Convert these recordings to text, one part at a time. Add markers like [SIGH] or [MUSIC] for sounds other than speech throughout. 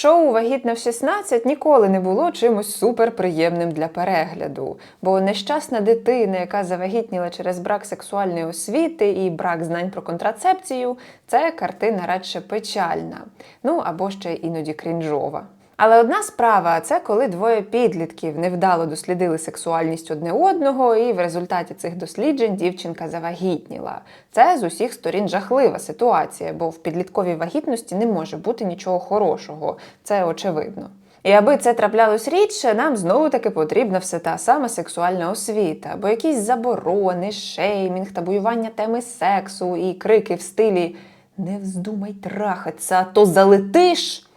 Шоу Вагітна в 16 ніколи не було чимось суперприємним для перегляду, бо нещасна дитина, яка завагітніла через брак сексуальної освіти і брак знань про контрацепцію, це картина радше печальна, ну або ще іноді крінжова. Але одна справа це коли двоє підлітків невдало дослідили сексуальність одне одного, і в результаті цих досліджень дівчинка завагітніла. Це з усіх сторін жахлива ситуація, бо в підлітковій вагітності не може бути нічого хорошого. Це очевидно. І аби це траплялось рідше, нам знову таки потрібна все та сама сексуальна освіта, бо якісь заборони, шеймінг, табуювання теми сексу і крики в стилі Не вздумай трахатися, а то залетиш.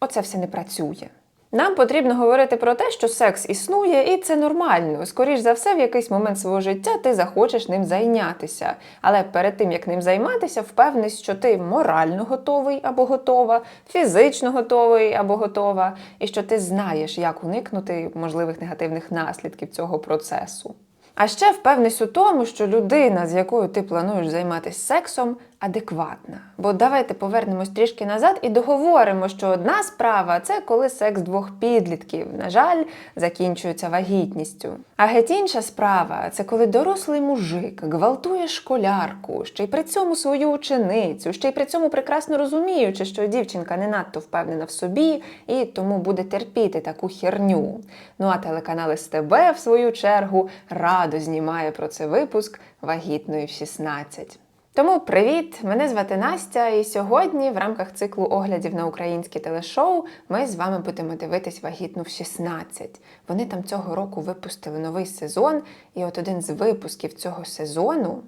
Оце все не працює. Нам потрібно говорити про те, що секс існує, і це нормально. Скоріш за все, в якийсь момент свого життя ти захочеш ним зайнятися. Але перед тим як ним займатися, впевнись, що ти морально готовий або готова, фізично готовий або готова, і що ти знаєш, як уникнути можливих негативних наслідків цього процесу. А ще впевнись у тому, що людина, з якою ти плануєш займатися сексом, адекватна. Бо давайте повернемось трішки назад і договоримо, що одна справа це коли секс двох підлітків, на жаль, закінчується вагітністю. А геть інша справа це коли дорослий мужик гвалтує школярку, ще й при цьому свою ученицю, ще й при цьому прекрасно розуміючи, що дівчинка не надто впевнена в собі і тому буде терпіти таку херню. Ну а телеканал СТБ, в свою чергу, радо знімає про це випуск вагітної в 16. Тому привіт! Мене звати Настя, і сьогодні в рамках циклу оглядів на українське телешоу ми з вами будемо дивитись вагітну в 16. Вони там цього року випустили новий сезон, і от один з випусків цього сезону,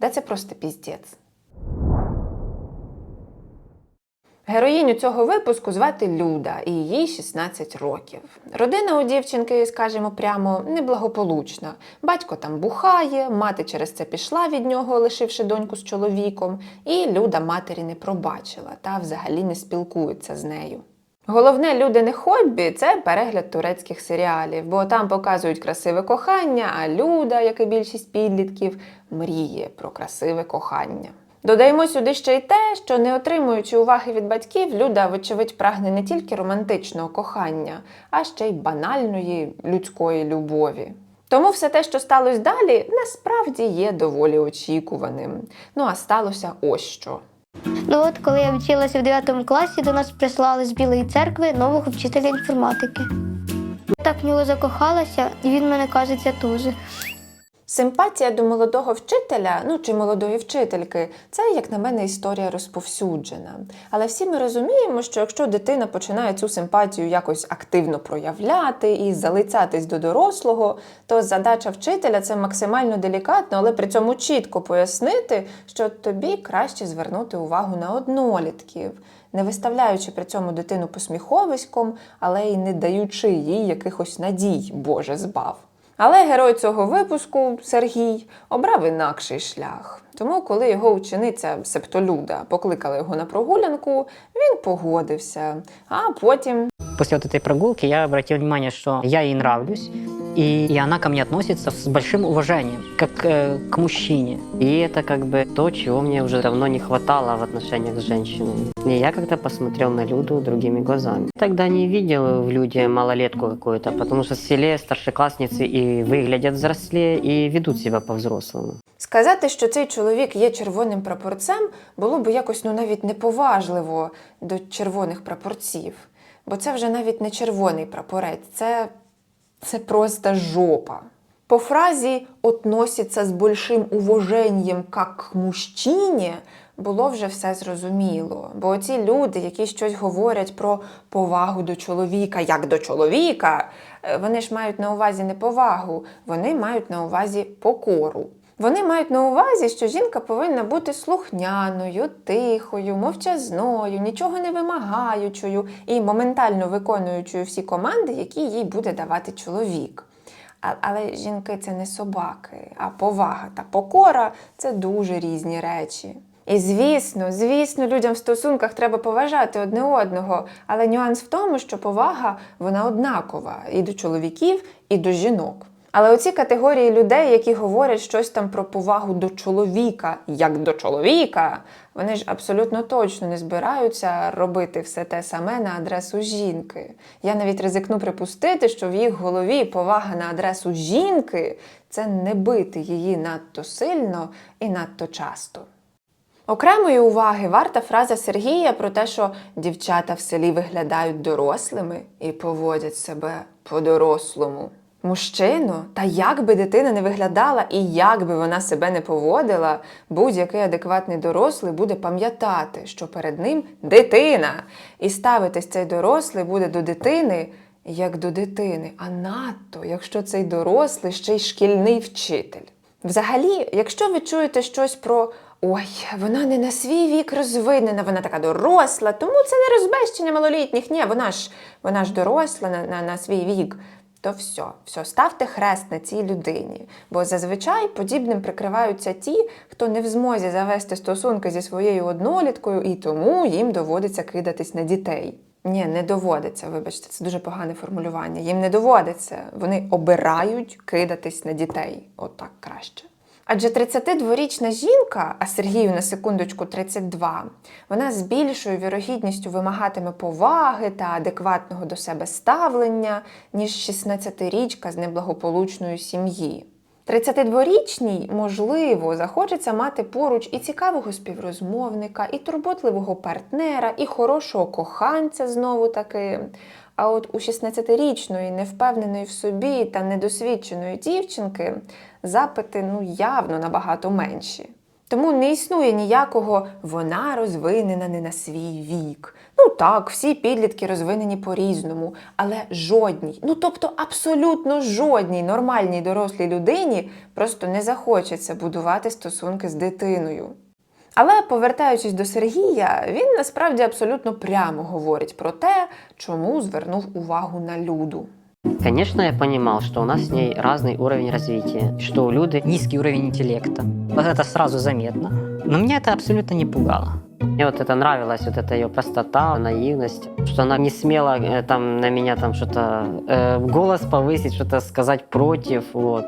де це просто піздець. Героїню цього випуску звати Люда, і їй 16 років. Родина у дівчинки, скажімо прямо, неблагополучна. Батько там бухає, мати через це пішла від нього, лишивши доньку з чоловіком, і Люда матері не пробачила та взагалі не спілкується з нею. Головне людине хобі це перегляд турецьких серіалів, бо там показують красиве кохання, а Люда, як і більшість підлітків, мріє про красиве кохання. Додаємо сюди ще й те, що не отримуючи уваги від батьків, Люда, вочевидь, прагне не тільки романтичного кохання, а ще й банальної людської любові. Тому все те, що сталося далі, насправді є доволі очікуваним. Ну а сталося ось що. Ну от, коли я вчилася в 9 класі, до нас прислали з Білої церкви нового вчителя інформатики. Я так в нього закохалася, і він мене кажеться теж. Симпатія до молодого вчителя, ну чи молодої вчительки, це, як на мене, історія розповсюджена. Але всі ми розуміємо, що якщо дитина починає цю симпатію якось активно проявляти і залицятись до дорослого, то задача вчителя це максимально делікатно, але при цьому чітко пояснити, що тобі краще звернути увагу на однолітків. Не виставляючи при цьому дитину посміховиськом, але й не даючи їй якихось надій, Боже збав. Але герой цього випуску Сергій обрав інакший шлях. Тому, коли його учениця Септолюда покликала його на прогулянку, він погодився. А потім після цієї прогулки я звернув внимание, що я їй нравлюсь, и, и она ко мне относится с большим уважением, как э, к мужчине. И это как бы то, чего мне уже давно не хватало в отношениях с женщинами. И я как-то посмотрел на Люду другими глазами. Тогда не видел в Люде малолетку какую-то, потому что в селе старшеклассницы и выглядят взрослее, и ведут себя по-взрослому. сказати, що цей чоловік є червоним прапорцем, було б якось ну навіть неповажливо до червоних прапорців. Бо це вже навіть не червоний прапорець, це, це просто жопа. По фразі «относиться з большим уваженням як к мужчині» було вже все зрозуміло. Бо ці люди, які щось говорять про повагу до чоловіка, як до чоловіка, е, вони ж мають на увазі не повагу, вони мають на увазі покору. Вони мають на увазі, що жінка повинна бути слухняною, тихою, мовчазною, нічого не вимагаючою і моментально виконуючою всі команди, які їй буде давати чоловік. Але жінки це не собаки, а повага та покора це дуже різні речі. І звісно, звісно, людям в стосунках треба поважати одне одного, але нюанс в тому, що повага вона однакова і до чоловіків, і до жінок. Але оці категорії людей, які говорять щось там про повагу до чоловіка, як до чоловіка, вони ж абсолютно точно не збираються робити все те саме на адресу жінки. Я навіть ризикну припустити, що в їх голові повага на адресу жінки це не бити її надто сильно і надто часто. Окремої уваги варта фраза Сергія про те, що дівчата в селі виглядають дорослими і поводять себе по-дорослому. Мужчину, та як би дитина не виглядала і як би вона себе не поводила, будь-який адекватний дорослий буде пам'ятати, що перед ним дитина. І ставитись цей дорослий буде до дитини як до дитини, а надто, якщо цей дорослий ще й шкільний вчитель. Взагалі, якщо ви чуєте щось про ой, вона не на свій вік розвинена, вона така доросла, тому це не розбещення малолітніх. Ні, вона ж вона ж доросла на, на, на свій вік. То все, все, ставте хрест на цій людині. Бо зазвичай подібним прикриваються ті, хто не в змозі завести стосунки зі своєю одноліткою, і тому їм доводиться кидатись на дітей. Ні, не доводиться, вибачте, це дуже погане формулювання. Їм не доводиться. Вони обирають кидатись на дітей. Отак краще. Адже 32-річна жінка, а Сергію на секундочку 32, вона з більшою вірогідністю вимагатиме поваги та адекватного до себе ставлення, ніж 16-річка з неблагополучної сім'ї. 32-річній, можливо, захочеться мати поруч і цікавого співрозмовника, і турботливого партнера, і хорошого коханця знову таки. А от у 16-річної, невпевненої в собі та недосвідченої дівчинки запити ну явно набагато менші. Тому не існує ніякого вона розвинена не на свій вік. Ну так, всі підлітки розвинені по-різному, але жодній, ну тобто абсолютно жодній нормальній дорослій людині просто не захочеться будувати стосунки з дитиною. Але повертаючись до Сергія, він насправді абсолютно прямо говорить про те, чому звернув увагу на люду. Конечно, я понимал, что у нас с ней разный уровень развития, что у Люды низкий уровень интеллекта. Вот это сразу заметно. Но меня это абсолютно не пугало. Мне вот это нравилось, вот эта ее простота, наивность, что она не смела э, там на меня там что-то э, голос повысить, что-то сказать против, вот.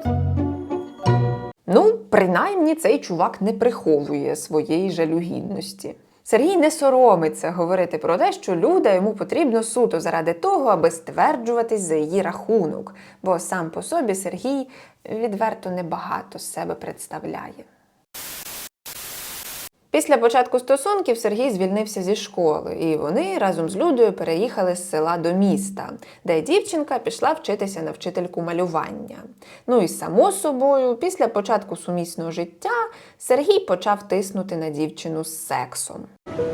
Ну, принаймні, цей чувак не приховує своєї жалюгідності. Сергій не соромиться говорити про те, що Люда йому потрібно суто заради того, аби стверджуватись за її рахунок, бо сам по собі Сергій відверто небагато себе представляє. Після початку стосунків Сергій звільнився зі школи, і вони разом з Людою переїхали з села до міста, де дівчинка пішла вчитися на вчительку малювання. Ну і само собою, після початку сумісного життя Сергій почав тиснути на дівчину з сексом.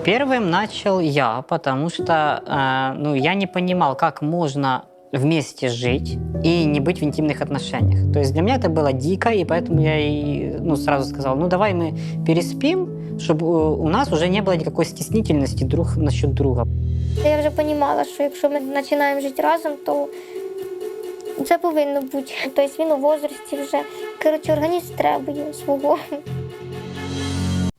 Первым начал я, потому что э, ну, я не понимал, как можно вместе жить и не быть в интимных отношениях. То есть для меня это было дико, и поэтому я и ну, сразу сказал, ну давай мы переспим, чтобы у нас уже не было никакой стеснительности друг насчет друга. Я вже розуміла, що якщо ми починаємо жити разом, то це повинно бути. [LAUGHS] Тобто він у возрасті вже коротше, організм требує свого.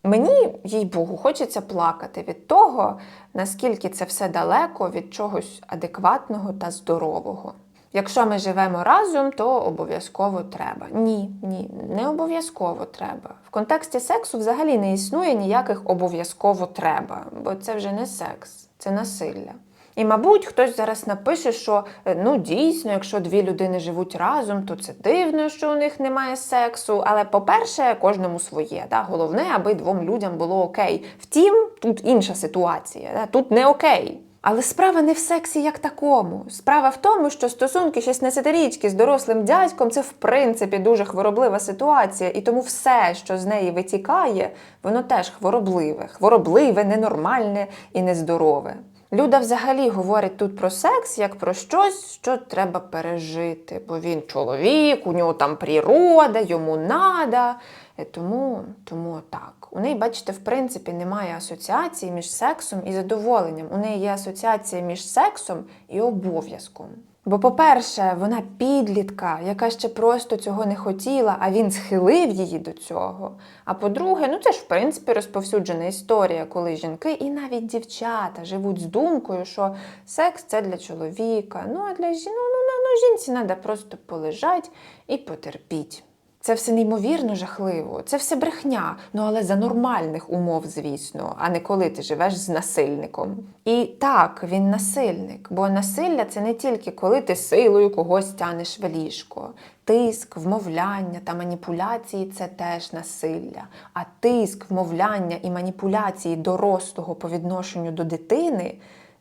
Мені, їй Богу, хочеться плакати від того, наскільки це все далеко від чогось адекватного та здорового. Якщо ми живемо разом, то обов'язково треба. Ні, ні, не обов'язково треба. В контексті сексу взагалі не існує ніяких обов'язково треба, бо це вже не секс, це насилля. І, мабуть, хтось зараз напише, що е, ну дійсно, якщо дві людини живуть разом, то це дивно, що у них немає сексу. Але, по-перше, кожному своє. Да? Головне, аби двом людям було окей. Втім, тут інша ситуація, да? тут не окей. Але справа не в сексі як такому. Справа в тому, що стосунки 16-річки з дорослим дядьком це в принципі дуже хвороблива ситуація, і тому все, що з неї витікає, воно теж хворобливе, хворобливе, ненормальне і нездорове. Люда взагалі говорить тут про секс як про щось, що треба пережити, бо він чоловік, у нього там природа, йому нада. Е, Тому, тому так. У неї, бачите, в принципі, немає асоціації між сексом і задоволенням. У неї є асоціація між сексом і обов'язком. Бо, по-перше, вона підлітка, яка ще просто цього не хотіла, а він схилив її до цього. А по-друге, ну це ж в принципі розповсюджена історія, коли жінки і навіть дівчата живуть з думкою, що секс це для чоловіка. Ну а для жін... ну, ну, ну, ну, жінці треба просто полежать і потерпіть. Це все неймовірно жахливо, це все брехня, ну але за нормальних умов, звісно, а не коли ти живеш з насильником. І так, він насильник, бо насилля це не тільки коли ти силою когось тянеш в ліжко. Тиск, вмовляння та маніпуляції це теж насилля. А тиск, вмовляння і маніпуляції дорослого по відношенню до дитини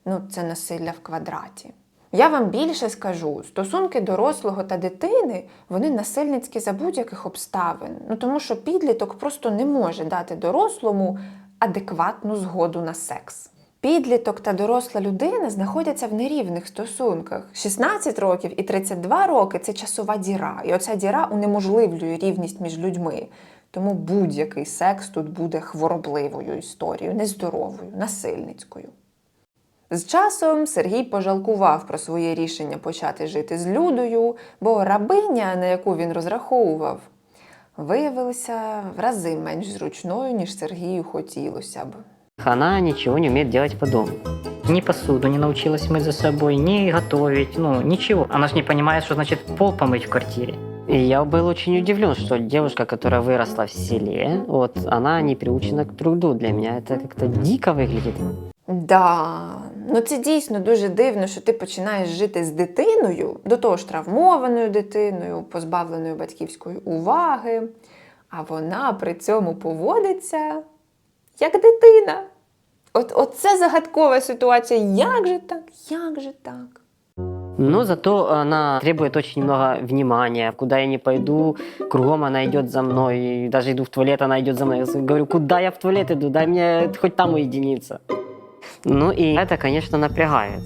ну це насилля в квадраті. Я вам більше скажу: стосунки дорослого та дитини вони насильницькі за будь-яких обставин. Ну тому що підліток просто не може дати дорослому адекватну згоду на секс. Підліток та доросла людина знаходяться в нерівних стосунках. 16 років і 32 роки це часова діра, і оця діра унеможливлює рівність між людьми. Тому будь-який секс тут буде хворобливою історією, нездоровою, насильницькою. З часом Сергій пожалкував про своє рішення почати жити з Людою, бо рабиня, на яку він розраховував, виявилася в рази менш зручною, ніж Сергію хотілося б. Она ничего не умеет делать по дому. Ни посуду не научилась мыть за собой, ни готовить, ну, ничего. Она же не понимает, что значит пол помыть в квартире. И я был очень удивлен, что девушка, которая выросла в селе, вот, она не приучена к труду. Для меня это как-то дико выглядит. Да, ну це дійсно дуже дивно, що ти починаєш жити з дитиною, до того ж травмованою дитиною, позбавленою батьківської уваги, а вона при цьому поводиться як дитина. От, от це загадкова ситуація. Як же так? Як же так? Но зато она требует очень много внимания. Куда я не пойду, кругом она идет за мной. И даже иду в туалет, она идет за мной. Я говорю, куда я в туалет иду? Дай мне хоть там уединиться. Ну и это, конечно, напрягает.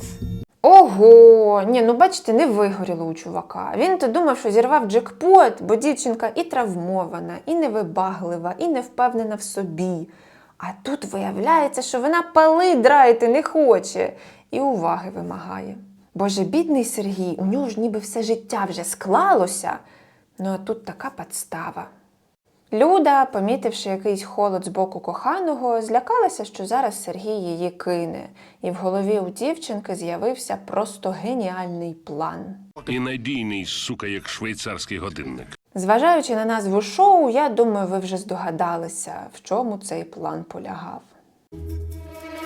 Ого, ні, ну бачите, не вигоріло у чувака. Він то думав, що зірвав джекпот, бо дівчинка і травмована, і невибаглива, і не впевнена в собі. А тут виявляється, що вона пали драйти не хоче і уваги вимагає. Боже, бідний Сергій, у нього ж ніби все життя вже склалося. Ну а тут така подстава. Люда, помітивши якийсь холод з боку коханого, злякалася, що зараз Сергій її кине, і в голові у дівчинки з'явився просто геніальний план. І надійний, сука, як швейцарський годинник. Зважаючи на назву шоу, я думаю, ви вже здогадалися, в чому цей план полягав.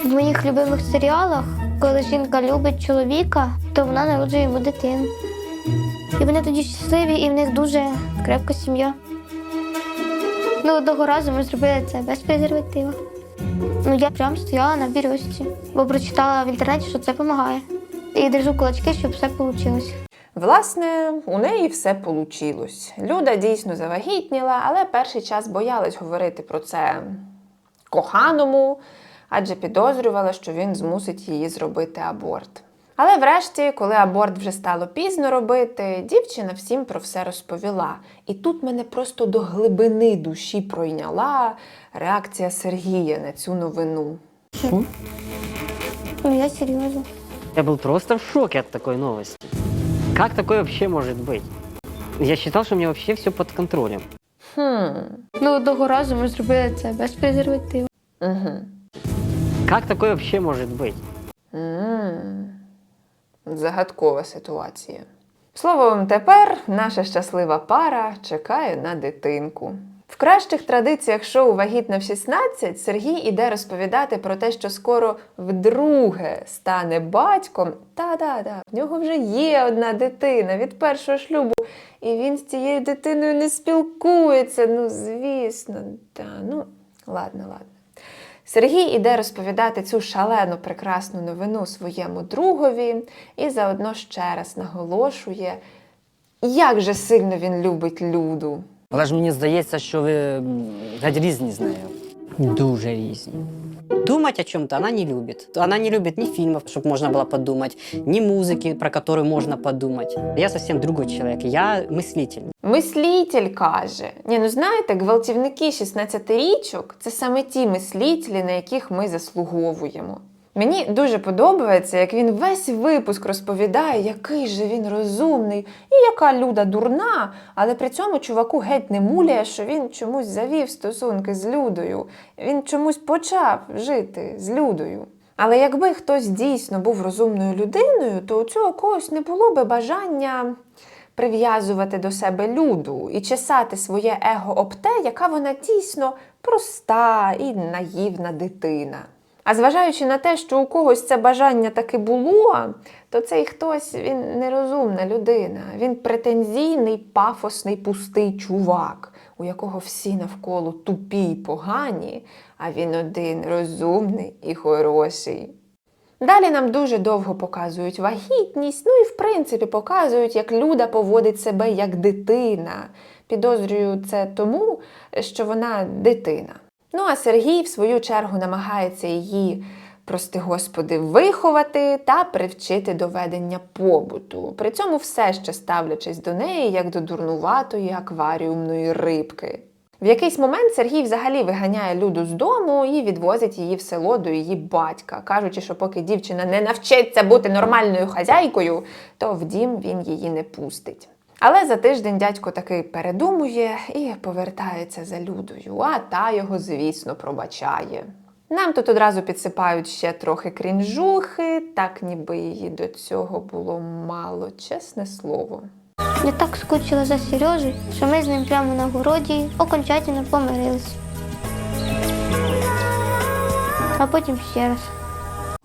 В моїх любимих серіалах, коли жінка любить чоловіка, то вона народжує йому дитину. І вони тоді щасливі, і в них дуже крепка сім'я. Ну, одного разу ми зробили це без презерватива. Ну, я прям стояла на бірочці, бо прочитала в інтернеті, що це допомагає. І держу кулачки, щоб все вийшло. Власне, у неї все получилось. Люда дійсно завагітніла, але перший час боялась говорити про це коханому, адже підозрювала, що він змусить її зробити аборт. Але врешті, коли аборт вже стало пізно робити, дівчина всім про все розповіла. І тут мене просто до глибини душі пройняла реакція Сергія на цю новину. Ну, я серйозно. Я был просто в шоке от такой новости. Как такое вообще может быть? Я считал, что у меня вообще все под контролем. Хм. Ну, одного разу ми зробили це без презерватива. Угу. Как такое вообще может быть? м Загадкова ситуація. Словом, тепер наша щаслива пара чекає на дитинку. В кращих традиціях шоу Вагітна в 16 Сергій іде розповідати про те, що скоро вдруге стане батьком. Та-да-да, в нього вже є одна дитина від першого шлюбу, і він з цією дитиною не спілкується. Ну, звісно, та, ну, ладно, ладно. Сергій іде розповідати цю шалену прекрасну новину своєму другові і заодно ще раз наголошує, як же сильно він любить Люду. Але ж мені здається, що ви геть різні з нею. Дуже різні. Думать о чем-то она не любит. Она не любит ни фильмов, чтобы можно было подумать, ни музыки, про которую можно подумать. Я совсем другой человек. Я мыслитель. Мислітель каже: Ні, ну знаєте, гвалтівники 16-річок це саме ті мислітелі, на яких ми заслуговуємо. Мені дуже подобається, як він весь випуск розповідає, який же він розумний і яка люда дурна, але при цьому чуваку геть не муляє, що він чомусь завів стосунки з людою. Він чомусь почав жити з людою. Але якби хтось дійсно був розумною людиною, то у цього когось не було би бажання прив'язувати до себе люду і чесати своє его об те, яка вона дійсно проста і наївна дитина. А зважаючи на те, що у когось це бажання таки було, то цей хтось він нерозумна людина. Він претензійний, пафосний, пустий чувак, у якого всі навколо тупі й погані, а він один розумний і хороший. Далі нам дуже довго показують вагітність, ну і в принципі показують, як Люда поводить себе як дитина. Підозрюю це тому, що вона дитина. Ну а Сергій, в свою чергу, намагається її, прости господи, виховати та привчити до ведення побуту. При цьому все ще ставлячись до неї як до дурнуватої акваріумної рибки. В якийсь момент Сергій взагалі виганяє Люду з дому і відвозить її в село до її батька, кажучи, що поки дівчина не навчиться бути нормальною хазяйкою, то в дім він її не пустить. Але за тиждень дядько таки передумує і повертається за Людою, а та його, звісно, пробачає. Нам тут одразу підсипають ще трохи крінжухи, так ніби її до цього було мало, чесне слово. Я так скучила за Сережею, що ми з ним прямо на городі окончательно помирились. А потім ще раз.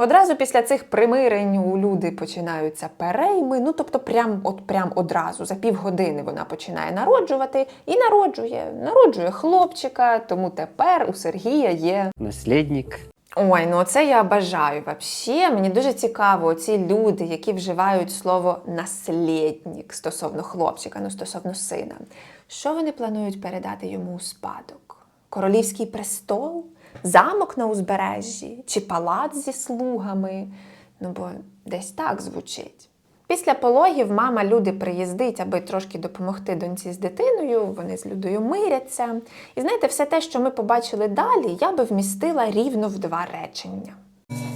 Одразу після цих примирень у люди починаються перейми. Ну тобто, прям от прям одразу за півгодини вона починає народжувати і народжує, народжує хлопчика. Тому тепер у Сергія є. Наследник. Ой, ну це я бажаю вообще. Мені дуже цікаво ці люди, які вживають слово наслідник стосовно хлопчика, ну стосовно сина. Що вони планують передати йому у спадок? Королівський престол? Замок на узбережжі чи палац зі слугами? Ну, бо десь так звучить. Після пологів мама люди приїздить, аби трошки допомогти доньці з дитиною. Вони з людою миряться. І знаєте, все те, що ми побачили далі, я би вмістила рівно в два речення.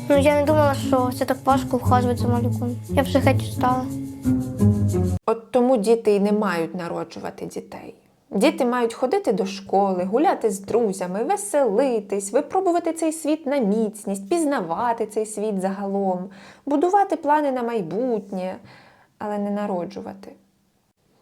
Ну я не думала, що це так важко вхажувати за малюком. Я вже геть устала. От тому діти і не мають народжувати дітей. Діти мають ходити до школи, гуляти з друзями, веселитись, випробувати цей світ на міцність, пізнавати цей світ загалом, будувати плани на майбутнє, але не народжувати.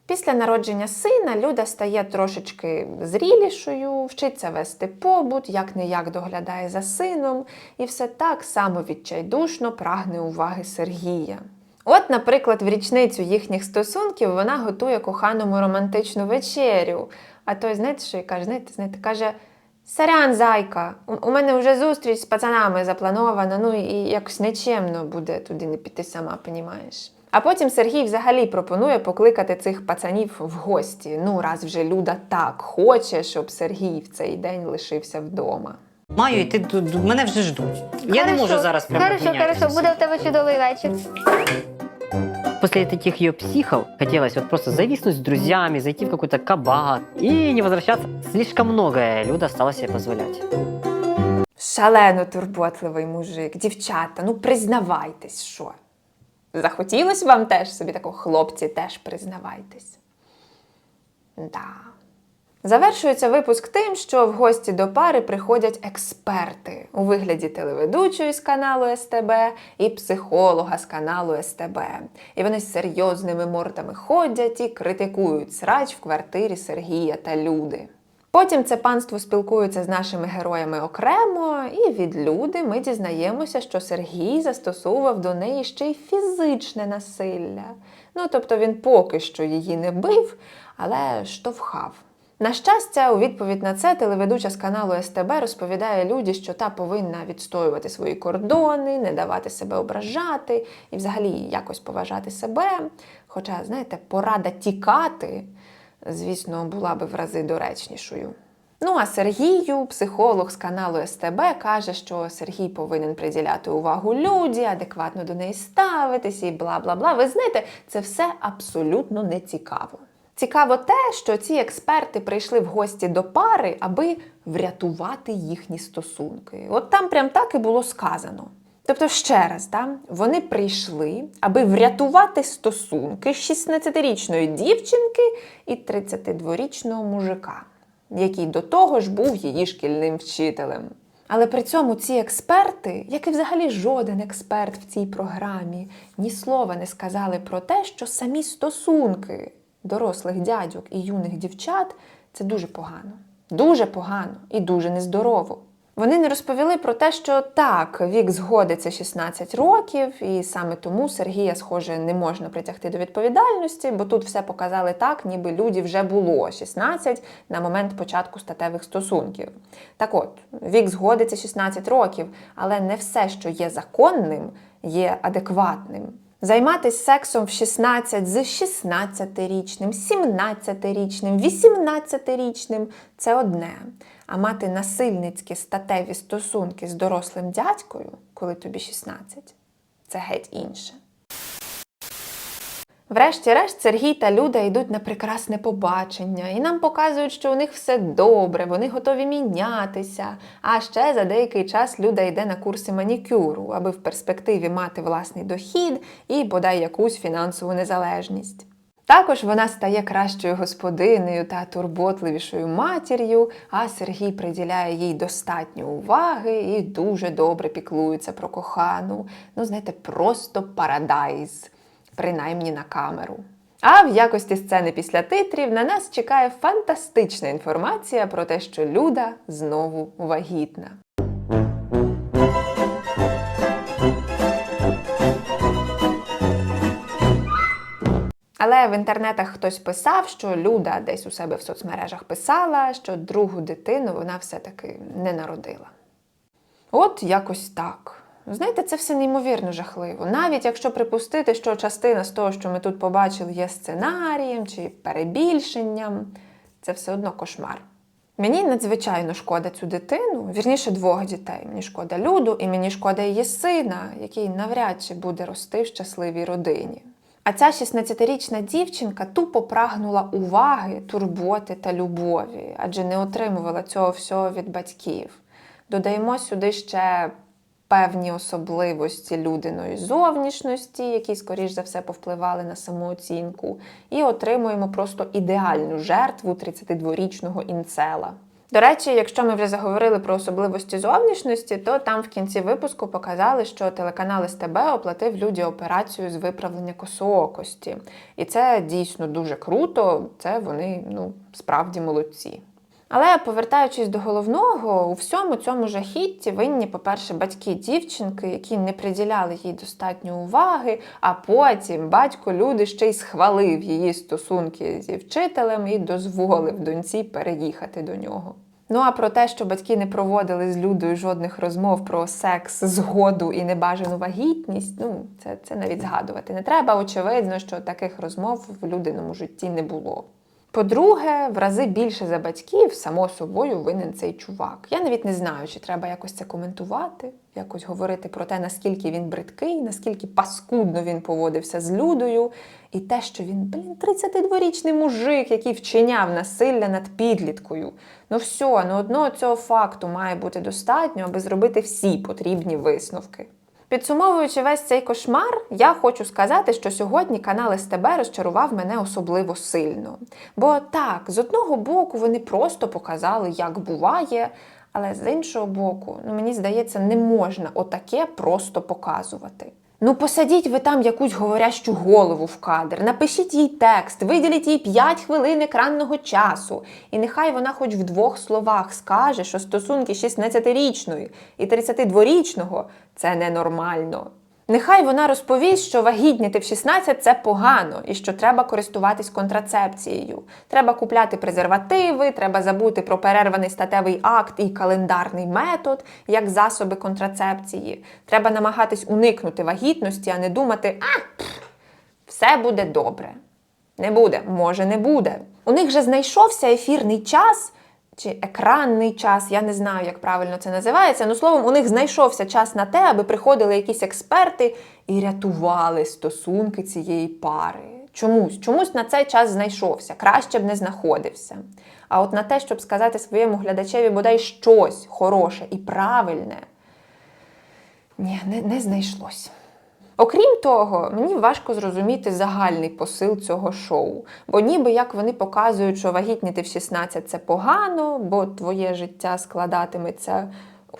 Після народження сина Люда стає трошечки зрілішою, вчиться вести побут, як не як доглядає за сином, і все так само відчайдушно прагне уваги Сергія. От, наприклад, в річницю їхніх стосунків вона готує коханому романтичну вечерю. А той, знаєте, що й каже, знаєте, знаєте, каже: Сорян, зайка, у мене вже зустріч з пацанами запланована, ну і якось нечемно буде туди не піти сама, понімаєш. А потім Сергій взагалі пропонує покликати цих пацанів в гості. Ну, раз вже Люда так хоче, щоб Сергій в цей день лишився вдома. Маю йти тут, мене вже ждуть. Я не можу зараз прямо Хорошо, обмінятися. хорошо, буде в тебе чудовий вечір. После таких ее психов хотелось вот просто зависнуть с друзьями, зайти в какой-то кабак и не возвращаться. Слишком многое Люда стала себе позволять. Шалено турботливий мужик, дівчата, ну признавайтесь, що. Захотілося вам теж собі такого хлопці, теж признавайтесь. Да. Завершується випуск тим, що в гості до пари приходять експерти у вигляді телеведучої з каналу СТБ і психолога з каналу СТБ. І вони з серйозними мордами ходять і критикують срач в квартирі Сергія та Люди. Потім це панство спілкується з нашими героями окремо, і від люди ми дізнаємося, що Сергій застосовував до неї ще й фізичне насилля. Ну, тобто він поки що її не бив, але штовхав. На щастя, у відповідь на це телеведуча з каналу СТБ розповідає Люді, що та повинна відстоювати свої кордони, не давати себе ображати і взагалі якось поважати себе. Хоча, знаєте, порада тікати звісно, була би в рази доречнішою. Ну а Сергію, психолог з каналу СТБ, каже, що Сергій повинен приділяти увагу люді, адекватно до неї ставитись і бла бла бла. Ви знаєте, це все абсолютно не цікаво. Цікаво те, що ці експерти прийшли в гості до пари, аби врятувати їхні стосунки. От там прям так і було сказано. Тобто, ще раз, да, вони прийшли, аби врятувати стосунки 16-річної дівчинки і 32-річного мужика, який до того ж був її шкільним вчителем. Але при цьому ці експерти, як і взагалі жоден експерт в цій програмі, ні слова не сказали про те, що самі стосунки дорослих дядьок і юних дівчат це дуже погано. Дуже погано і дуже нездорово. Вони не розповіли про те, що так, вік згоди це 16 років, і саме тому Сергія, схоже, не можна притягти до відповідальності, бо тут все показали так, ніби люді вже було 16 на момент початку статевих стосунків. Так от, вік згоди це 16 років, але не все, що є законним, є адекватним. Займатися сексом в 16 з 16-річним, 17-річним, 18-річним це одне. А мати насильницькі статеві стосунки з дорослим дядькою, коли тобі 16, це геть інше. Врешті-решт Сергій та Люда йдуть на прекрасне побачення, і нам показують, що у них все добре, вони готові мінятися. А ще за деякий час Люда йде на курси манікюру, аби в перспективі мати власний дохід і бодай якусь фінансову незалежність. Також вона стає кращою господинею та турботливішою матір'ю, а Сергій приділяє їй достатньо уваги і дуже добре піклується про кохану. Ну, знаєте, просто парадайз принаймні на камеру. А в якості сцени після титрів на нас чекає фантастична інформація про те, що Люда знову вагітна. Але в інтернетах хтось писав, що Люда десь у себе в соцмережах писала, що другу дитину вона все-таки не народила. От якось так. Знаєте, це все неймовірно жахливо. Навіть якщо припустити, що частина з того, що ми тут побачили, є сценарієм чи перебільшенням, це все одно кошмар. Мені надзвичайно шкода цю дитину, вірніше двох дітей. Мені шкода Люду і мені шкода її сина, який навряд чи буде рости в щасливій родині. А ця 16-річна дівчинка тупо прагнула уваги, турботи та любові, адже не отримувала цього всього від батьків. Додаємо сюди ще певні особливості людиної зовнішності, які, скоріш за все, повпливали на самооцінку, і отримуємо просто ідеальну жертву 32-річного інцела. До речі, якщо ми вже заговорили про особливості зовнішності, то там в кінці випуску показали, що телеканал СТБ оплатив люді операцію з виправлення косоокості. І це дійсно дуже круто, це вони ну, справді молодці. Але повертаючись до головного, у всьому цьому жахітті винні, по-перше, батьки дівчинки, які не приділяли їй достатньо уваги, а потім батько люди ще й схвалив її стосунки зі вчителем і дозволив доньці переїхати до нього. Ну а про те, що батьки не проводили з Людою жодних розмов про секс, згоду і небажану вагітність, ну це, це навіть згадувати не треба. Очевидно, що таких розмов в людиному житті не було. По-друге, в рази більше за батьків, само собою, винен цей чувак. Я навіть не знаю, чи треба якось це коментувати, якось говорити про те, наскільки він бридкий, наскільки паскудно він поводився з людою, і те, що він, блін, 32-річний мужик, який вчиняв насилля над підліткою. Ну все, ну одного цього факту має бути достатньо, аби зробити всі потрібні висновки. Підсумовуючи весь цей кошмар, я хочу сказати, що сьогодні канал СТБ розчарував мене особливо сильно. Бо так, з одного боку, вони просто показали, як буває, але з іншого боку, ну мені здається, не можна отаке просто показувати. Ну, посадіть ви там якусь говорящу голову в кадр, напишіть їй текст, виділіть їй 5 хвилин екранного часу. І нехай вона хоч в двох словах скаже, що стосунки 16-річної і 32-річного це ненормально. Нехай вона розповість, що вагітніти в 16 це погано і що треба користуватись контрацепцією. Треба купляти презервативи, треба забути про перерваний статевий акт і календарний метод як засоби контрацепції. Треба намагатись уникнути вагітності, а не думати, а пф, все буде добре. Не буде, може, не буде. У них же знайшовся ефірний час чи екранний час, я не знаю, як правильно це називається. Ну, словом, у них знайшовся час на те, аби приходили якісь експерти і рятували стосунки цієї пари. Чомусь, чомусь на цей час знайшовся, краще б не знаходився. А от на те, щоб сказати своєму глядачеві бодай щось хороше і правильне, Ні, не, не знайшлось. Окрім того, мені важко зрозуміти загальний посил цього шоу. Бо ніби як вони показують, що вагітніти в 16 це погано, бо твоє життя складатиметься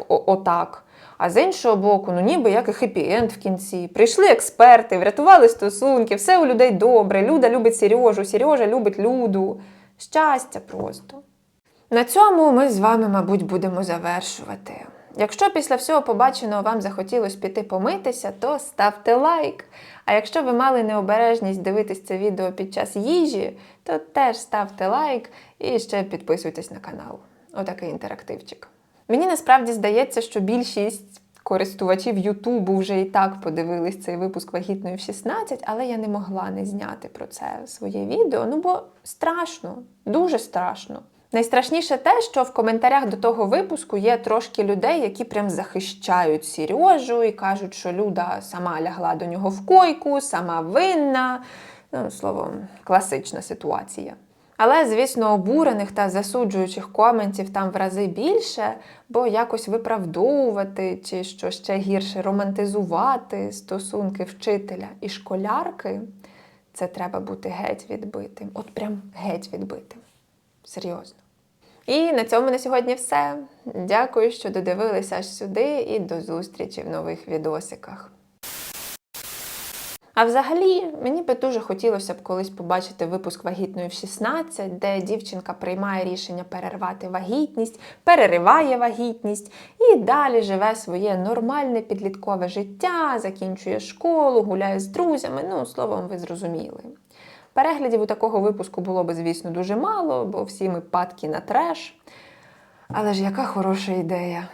отак. А з іншого боку, ну ніби як і хеппі-енд в кінці. Прийшли експерти, врятували стосунки, все у людей добре. Люда любить Сережу, Сережа любить Люду. Щастя просто. На цьому ми з вами, мабуть, будемо завершувати. Якщо після всього побаченого вам захотілося піти помитися, то ставте лайк. А якщо ви мали необережність дивитись це відео під час їжі, то теж ставте лайк і ще підписуйтесь на канал. Отакий інтерактивчик. Мені насправді здається, що більшість користувачів Ютубу вже і так подивились цей випуск вагітної в 16, але я не могла не зняти про це своє відео. Ну бо страшно, дуже страшно. Найстрашніше те, що в коментарях до того випуску є трошки людей, які прям захищають Сережу і кажуть, що Люда сама лягла до нього в койку, сама винна. Ну, словом, класична ситуація. Але, звісно, обурених та засуджуючих коментів там в рази більше, бо якось виправдовувати чи що ще гірше романтизувати стосунки вчителя і школярки, це треба бути геть відбитим. От прям геть відбитим. Серйозно. І на цьому на сьогодні все. Дякую, що додивилися аж сюди, і до зустрічі в нових відосиках. А взагалі, мені би дуже хотілося б колись побачити випуск вагітної в 16, де дівчинка приймає рішення перервати вагітність, перериває вагітність і далі живе своє нормальне підліткове життя, закінчує школу, гуляє з друзями. Ну, словом, ви зрозуміли. Переглядів у такого випуску було би, звісно, дуже мало, бо всі ми падки на треш. Але ж яка хороша ідея.